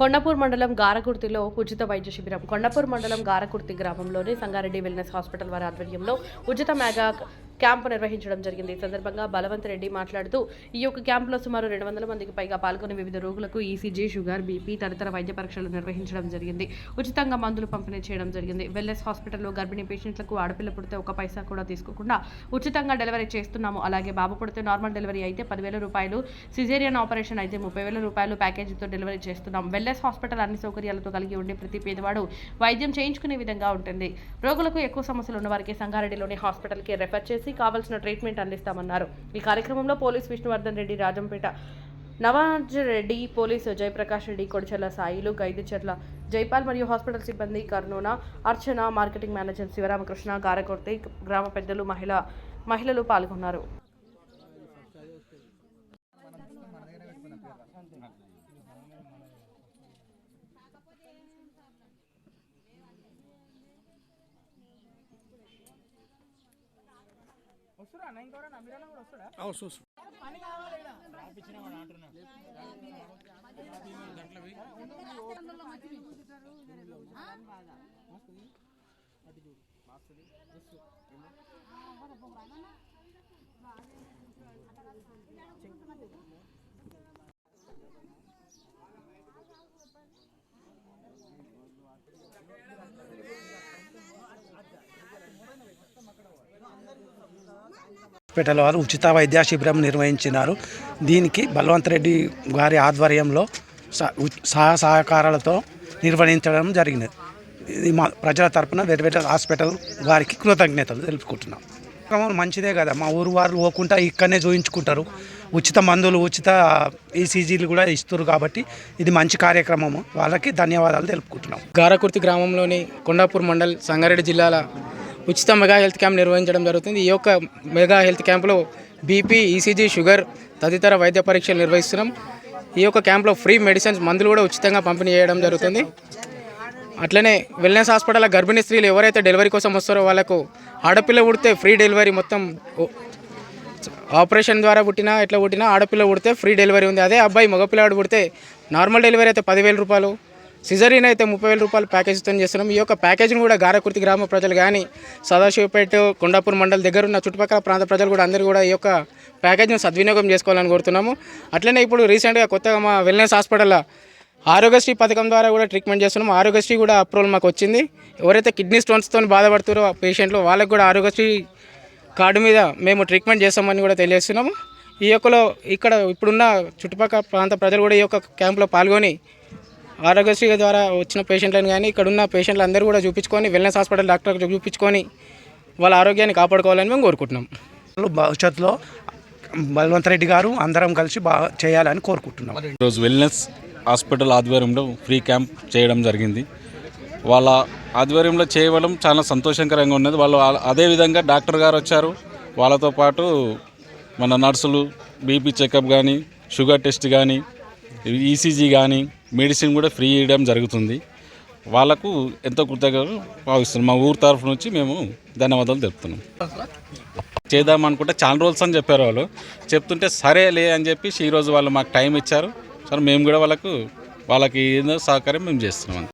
కొండపూర్ మండలం గారకుర్తిలో ఉచిత వైద్య శిబిరం. కొండపూర్ మండలం గారకుర్తి గ్రామంలోని సంగారెడ్డి వెల్నెస్ హాస్పిటల్ వారి ఆధ్వర్యంలో ఉచిత మెగా క్యాంపు నిర్వహించడం జరిగింది. ఈ సందర్భంగా బలవంత్ రెడ్డి మాట్లాడుతూ ఈ యొక్క క్యాంపులో సుమారు రెండు వందల మందికి పైగా పాల్గొని వివిధ రోగులకు ఈసీజీ షుగర్ బీపీ తదితర వైద్య పరీక్షలు నిర్వహించడం జరిగింది. ఉచితంగా మందులు పంపిణీ చేయడం జరిగింది. వెల్నెస్ హాస్పిటల్లో గర్భిణీ పేషెంట్లకు ఆడపిల్ల పుడితే ఒక పైసా కూడా తీసుకోకుండా ఉచితంగా డెలివరీ చేస్తున్నాము. అలాగే బాబు పుడితే నార్మల్ డెలివరీ అయితే పదివేల రూపాయలు సిజేరియన్ ఆపరేషన్ అయితే ముప్పై వేల రూపాయలు ప్యాకేజీతో డెలివరీ చేస్తున్నాం. వెల్నెస్ హాస్పిటల్ అన్ని సౌకర్యాలతో కలిగి ఉండి ప్రతి పేదవాడు వైద్యం చేయించుకునే విధంగా ఉంటుంది. రోగులకు ఎక్కువ సమస్యలు ఉన్న వారికి సంగారెడ్డిలోని హాస్పిటల్కి రెఫర్ చేసి కావాల్సిన ట్రీట్మెంట్ అందిస్తామన్నారు. ఈ కార్యక్రమంలో పోలీస్ విష్ణువర్ధన్ రెడ్డి రాజంపేట నవాజ్ రెడ్డి పోలీసు జయప్రకాష్ రెడ్డి కొడిచెల్ల సాయిలు గైదుచెర్ల జైపాల్ మరియు హాస్పిటల్ సిబ్బంది కర్నూన అర్చన మార్కెటింగ్ మేనేజర్ శివరామకృష్ణ గారకొర్తి గ్రామ పెద్దలు మహిళ మహిళలు పాల్గొన్నారు. వస్తురా అన్న ఇంకోరా మీరన్నా కూడా వస్తురా హాస్పిటల్ వారు ఉచిత వైద్య శిబిరం నిర్వహించినారు. దీనికి బలవంత్ రెడ్డి గారి ఆధ్వర్యంలో సహ సహ సహకారాలతో నిర్వహించడం జరిగినది. ఇది మా ప్రజల తరపున వెర్వేట హాస్పిటల్ వారికి కృతజ్ఞతలు తెలుపుకుంటున్నాం. మంచిదే కదా. మా ఊరు వారు పోకుండా ఇక్కడనే చూయించుకుంటారు. ఉచిత మందులు ఉచిత ఈసీజీలు కూడా ఇస్తారు కాబట్టి ఇది మంచి కార్యక్రమము. వాళ్ళకి ధన్యవాదాలు తెలుపుకుంటున్నాం. గారకుర్తి గ్రామంలోని కొండాపూర్ మండల్ సంగారెడ్డి జిల్లాల ఉచిత మెగా హెల్త్ క్యాంప్ నిర్వహించడం జరుగుతుంది. ఈ యొక్క మెగా హెల్త్ క్యాంప్లో బీపీ ఈసీజీ షుగర్ తదితర వైద్య పరీక్షలు నిర్వహిస్తున్నాం. ఈ యొక్క క్యాంప్లో ఫ్రీ మెడిసిన్స్ మందులు కూడా ఉచితంగా పంపిణీ చేయడం జరుగుతుంది. అట్లనే వెల్నెస్ హాస్పిటల్ గర్భిణీ స్త్రీలు ఎవరైతే డెలివరీ కోసం వస్తారో వాళ్ళకు ఆడపిల్ల పుడితే ఫ్రీ డెలివరీ మొత్తం ఆపరేషన్ ద్వారా పుట్టినా ఎట్లా పుట్టినా ఆడపిల్ల పుడితే ఫ్రీ డెలివరీ ఉంది. అదే అబ్బాయి మగపిల్లాడు పుడితే నార్మల్ డెలివరీ అయితే పదివేల రూపాయలు సిజరీన్ అయితే ముప్పై వేల రూపాయలు ప్యాకేజీతో చేస్తున్నాం. ఈ యొక్క ప్యాకేజీని కూడా గారకుర్తి గ్రామ ప్రజలు కానీ సదాశివపేట కొండాపూర్ మండల్ దగ్గర ఉన్న చుట్టుపక్కల ప్రాంత ప్రజలు కూడా అందరూ కూడా ఈ యొక్క ప్యాకేజీని సద్వినియోగం చేసుకోవాలని కోరుతున్నాము. అట్లనే ఇప్పుడు రీసెంట్గా కొత్తగా మా వెల్నెస్ హాస్పిటల్లో ఆరోగ్యశ్రీ పథకం ద్వారా కూడా ట్రీట్మెంట్ చేస్తున్నాం ఆరోగ్యశ్రీ కూడా అప్రూవల్ మాకు వచ్చింది. ఎవరైతే కిడ్నీ స్టోన్స్తో బాధపడుతారో పేషెంట్లు వాళ్ళకు కూడా ఆరోగ్యశ్రీ కార్డు మీద మేము ట్రీట్మెంట్ చేస్తామని కూడా తెలియజేస్తున్నాము. ఈ యొక్కలో ఇక్కడ ఇప్పుడున్న చుట్టుపక్కల ప్రాంత ప్రజలు కూడా ఈ యొక్క క్యాంప్లో పాల్గొని ఆరోగ్యశ్రీ ద్వారా వచ్చిన పేషెంట్లను కానీ ఇక్కడ ఉన్న పేషెంట్లు అందరూ కూడా చూపించుకొని వెల్నెస్ హాస్పిటల్ డాక్టర్కి చూపించుకొని వాళ్ళ ఆరోగ్యాన్ని కాపాడుకోవాలని మేము కోరుకుంటున్నాం. భవిష్యత్తులో బలవంత్ రెడ్డి గారు అందరం కలిసి బాగా చేయాలని కోరుకుంటున్నాం. ఈరోజు వెల్నెస్ హాస్పిటల్ ఆధ్వర్యంలో ఫ్రీ క్యాంప్ చేయడం జరిగింది. వాళ్ళ ఆధ్వర్యంలో చేయడం చాలా సంతోషకరంగా ఉన్నది. వాళ్ళు అదేవిధంగా డాక్టర్ గారు వచ్చారు. వాళ్ళతో పాటు మన నర్సులు బీపీ చెకప్ కానీ షుగర్ టెస్ట్ కానీ ఈసీజీ కానీ మెడిసిన్ కూడా ఫ్రీ ఇవ్వడం జరుగుతుంది. వాళ్ళకు ఎంతో కృతజ్ఞతలు భావిస్తున్నాం. మా ఊరు తరఫు నుంచి మేము ధన్యవాదాలు తెలుపుతున్నాం. చేద్దాం అనుకుంటే చాలా రోజులు అని చెప్పారు వాళ్ళు. చెప్తుంటే సరే లే అని చెప్పేసి ఈరోజు వాళ్ళు మాకు టైం ఇచ్చారు. సరే మేము కూడా వాళ్ళకు వాళ్ళకి ఏదో సహకారం మేము చేస్తున్నాం